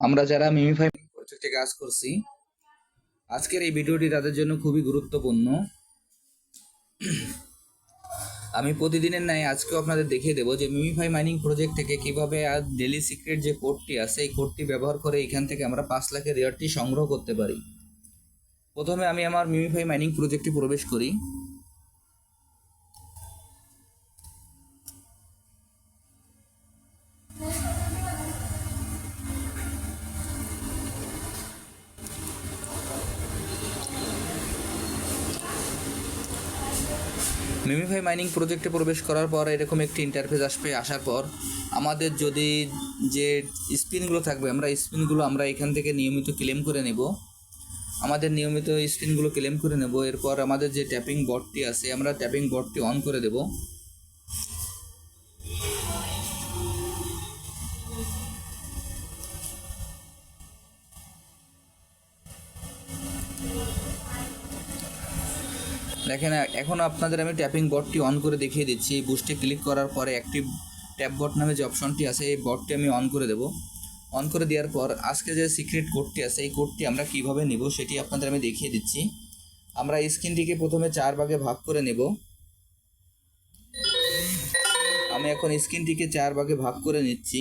আমরা যারা মিমিফাই প্রজেক্টে কাজ করছি আজকের এই ভিডিওটি তাদের জন্য খুবই গুরুত্বপূর্ণ। আমি প্রতিদিনের ন্যায় আজকেও আপনাদের দেখিয়ে দেবো যে মিমিফাই মাইনিং প্রজেক্ট থেকে কীভাবে আর ডেলি সিক্রেট যে কোডটি আছে, এই কোডটি ব্যবহার করে এখান থেকে আমরা পাঁচ লাখের রেয়ারটি সংগ্রহ করতে পারি। প্রথমে আমি আমার মিমিফাই মাইনিং প্রজেক্টে প্রবেশ করি। মিমিফাই মাইনিং প্রজেক্টে প্রবেশ করার পর এরকম একটি ইন্টারফেস আসবে, আসার পর আমাদের যদি যে স্পিনগুলো থাকবে, আমরা স্পিনগুলো আমরা এখান থেকে নিয়মিত ক্লেম করে নেব। আমাদের নিয়মিত স্পিনগুলো ক্লেম করে নেব, এরপর আমাদের যে ট্যাপিং বটটি আছে, আমরা ট্যাপিং বটটি অন করে দেব। দেখেন, এখন আপনাদের আমি ট্যাপিং বটটি অন করে দেখিয়ে দিচ্ছি। এই বুস্টে ক্লিক করার পরে অ্যাক্টিভ ট্যাপ বট নামে যে অপশনটি আছে, এই বটটি আমি অন করে দেব। অন করে দেওয়ার পর আজকে যে সিক্রেট কোডটি আছে, এই কোডটি আমরা কীভাবে নেব সেটি আপনাদের আমি দেখিয়ে দিচ্ছি। আমরা স্ক্রিনটিকে প্রথমে চার ভাগে ভাগ করে নেব। আমি এখন স্ক্রিনটিকে চার ভাগে ভাগ করে নিচ্ছি।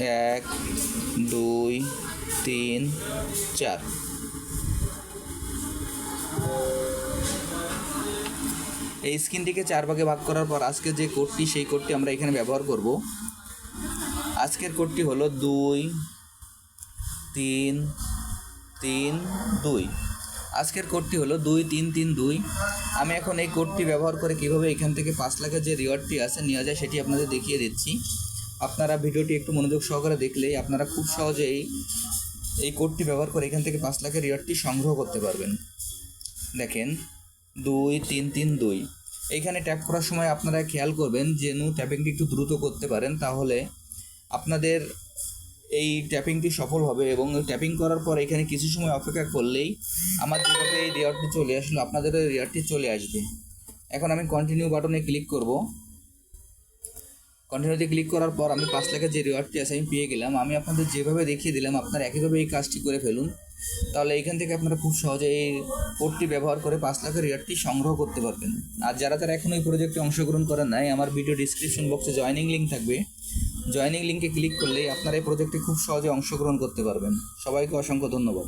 এক, দুই, তিন, চার। এই স্ক্রিনটিকে চার ভাগে ভাগ করার পর আজকে যে কোডটি, সেই কোডটি আমরা এখানে ব্যবহার করব। আজকের কোডটি হলো দুই, তিন তিন, দুই। আজকের কোডটি হলো দুই, তিন তিন, দুই। আমি এখন এই কোডটি ব্যবহার করে কীভাবে এখান থেকে পাঁচ লাখের যে রিওয়ার্ডটি আছে নেওয়া যায়, সেটি আপনাদের দেখিয়ে দিচ্ছি। আপনারা ভিডিওটি একটু মনোযোগ সহকারে দেখলেই আপনারা খুব সহজেই এই কোডটি ব্যবহার করে এখান থেকে পাঁচ লাখের রিওয়ার্ডটি সংগ্রহ করতে পারবেন। দেখেন, দুই, তিন তিন, দুই। এইখানে ট্যাপ করার সময় আপনারা খেয়াল করবেন যে নু ট্যাপিংটি একটু দ্রুত করতে পারেন, তাহলে আপনাদের এই ট্যাপিংটি সফল হবে এবং ট্যাপিং করার পর এখানে কিছু সময় অপেক্ষা করলেই আমার যেভাবে এই রেয়ারটি চলে আসলো, আপনাদের রেয়ারটি চলে আসবে। এখন আমি কন্টিনিউ বাটনে ক্লিক করব। কন্টিনিউতে ক্লিক করার পর আমি পাঁচ লাখের যে রিওয়ার্ডটি আছে, আমি পেয়ে গেলাম। আমি আপনাদের যেভাবে দেখিয়ে দিলাম, আপনারা একইভাবে এই কাজটি করে ফেলুন। তাহলে এখান থেকে আপনারা খুব সহজে এই কোডটি ব্যবহার করে পাঁচ লাখের রিওয়ার্ডটি সংগ্রহ করতে পারবেন। আর যারা তারা এখন এই প্রজেক্টে অংশগ্রহণ করেন নাই, আমার ভিডিও ডিসক্রিপশন বক্সে জয়নিং লিঙ্ক থাকবে। জয়নিং লিঙ্কে ক্লিক করলেই আপনারা এই প্রজেক্টে খুব সহজে অংশগ্রহণ করতে পারবেন। সবাইকে অসংখ্য ধন্যবাদ।